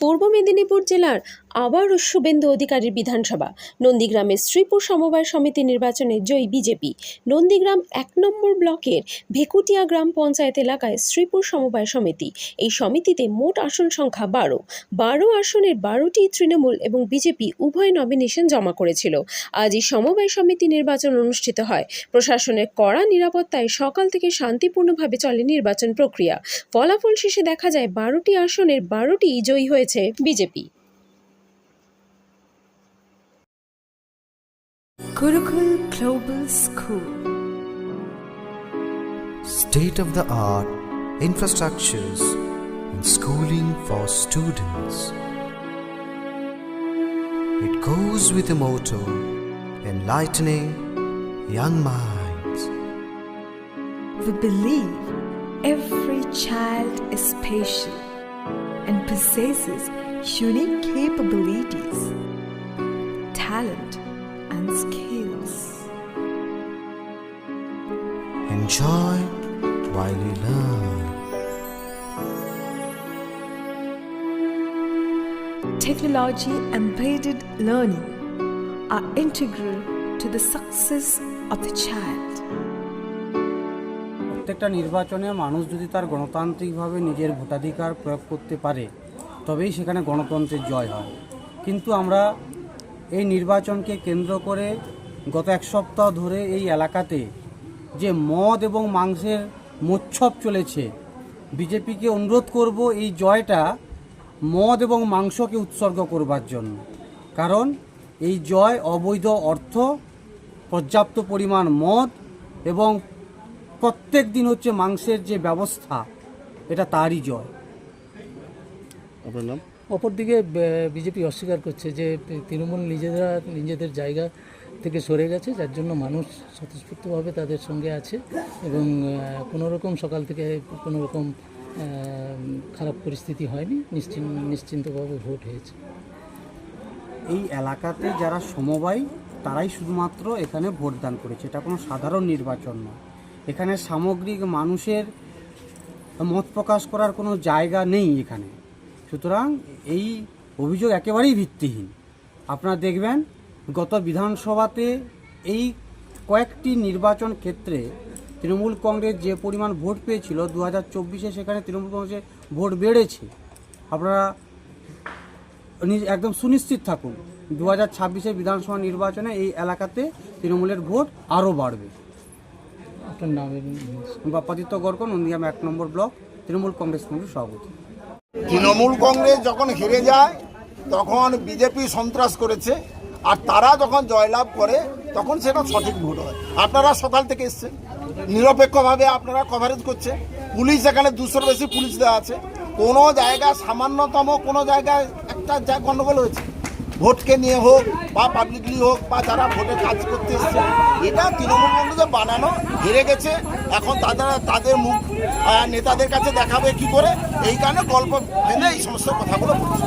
পূর্ব মেদিনীপুর জেলার আবারও শুভেন্দু অধিকারীর বিধানসভা। নন্দীগ্রামের শ্রীপুর সমবায় সমিতি নির্বাচনে জয়ী বিজেপি। নন্দীগ্রাম এক নম্বর ব্লকের ভেকুটিয়া গ্রাম পঞ্চায়েত এলাকায় শ্রীপুর সমবায় সমিতি। এই সমিতিতে মোট আসন সংখ্যা বারো। বারো আসনের বারোটি তৃণমূল এবং বিজেপি উভয় নমিনেশন জমা করেছিল। আজ এই সমবায় সমিতি নির্বাচন অনুষ্ঠিত হয়। প্রশাসনের কড়া নিরাপত্তায় সকাল থেকে শান্তিপূর্ণভাবে চলে নির্বাচন প্রক্রিয়া। ফলাফল শেষে দেখা যায়, বারোটি আসনের বারোটি জয়ী হয়েছে BJP Gurukul Global School. state of the art infrastructures and schooling for students. It goes with the motto enlightening young minds. We believe every child is special and possesses unique capabilities, talent, and skills. Enjoy while you learn. Technology embedded learning are integral to the success of the child. প্রত্যেকটা নির্বাচনে মানুষ যদি তার গণতান্ত্রিকভাবে নিজের ভোটাধিকার প্রয়োগ করতে পারে, তবেই সেখানে গণতন্ত্রের জয় হয়। কিন্তু আমরা এই নির্বাচনকে কেন্দ্র করে গত এক সপ্তাহ ধরে এই এলাকাতে যে মদ এবং মাংসের মোচ্ছব চলেছে, বিজেপিকে অনুরোধ করব এই জয়টা মদ এবং মাংসকে উৎসর্গ করবার জন্য। কারণ এই জয় অবৈধ অর্থ, পর্যাপ্ত পরিমাণ মদ এবং প্রত্যেক দিন হচ্ছে মাংসের যে ব্যবস্থা এটা তারই জয়। অপরদিকে বিজেপি অস্বীকার করছে যে তৃণমূল নিজেরা নিজেদের জায়গা থেকে সরে গেছে যার জন্য মানুষ স্বতঃস্ফূর্তভাবে তাদের সঙ্গে আছে এবং কোনো রকম সকাল থেকে কোনো রকম খারাপ পরিস্থিতি হয়নি নিশ্চিন্ত নিশ্চিন্তভাবে ভোট হয়েছে। এই এলাকাতে যারা সমবায় তারাই শুধুমাত্র এখানে ভোটদান করেছে। এটা কোনো সাধারণ নির্বাচন নয়। এখানে সামগ্রিক মানুষের মত প্রকাশ করার কোনো জায়গা নেই এখানে। সুতরাং এই অভিযোগ একেবারেই ভিত্তিহীন। আপনারা দেখবেন, গত বিধানসভাতে এই কয়েকটি নির্বাচন ক্ষেত্রে তৃণমূল কংগ্রেস যে পরিমাণ ভোট পেয়েছিল দু হাজার চব্বিশে সেখানে তৃণমূল কংগ্রেসের ভোট বেড়েছে। আপনারা একদম সুনিশ্চিত থাকুন দু হাজার বিধানসভা নির্বাচনে এই এলাকাতে তৃণমূলের ভোট আরও বাড়বে। আপনার নাম এবং বাপ্পাদিত্য গড়ক নন্দীগ্রাম এক নম্বর ব্লক তৃণমূল কংগ্রেস কমিটির সভাপতি। তৃণমূল কংগ্রেস যখন হেরে যায় তখন বিজেপি সন্ত্রাস করেছে আর তারা যখন জয়লাভ করে তখন সেটা সঠিক ভোট হয়। আপনারা সকাল থেকে এসছেন। নিরপেক্ষভাবে আপনারা কভারেজ করছে। পুলিশ এখানে দুশোর বেশি পুলিশ দেওয়া আছে। কোনো জায়গায় সামান্যতম কোনো জায়গায় একটা গণ্ডগোল হয়েছে ভোটকে নিয়ে হোক, বা পাবলিকলি হোক, বা যারা ভোটে কাজ করতে এসছে, এটা তৃণমূল কংগ্রেসে বানানো, হেরে গেছে। এখন তাদের তাদের মুখ নেতাদের কাছে দেখাবে কি করে? এই কারণে গল্প ফেলে এই সমস্ত কথাগুলো বলছে।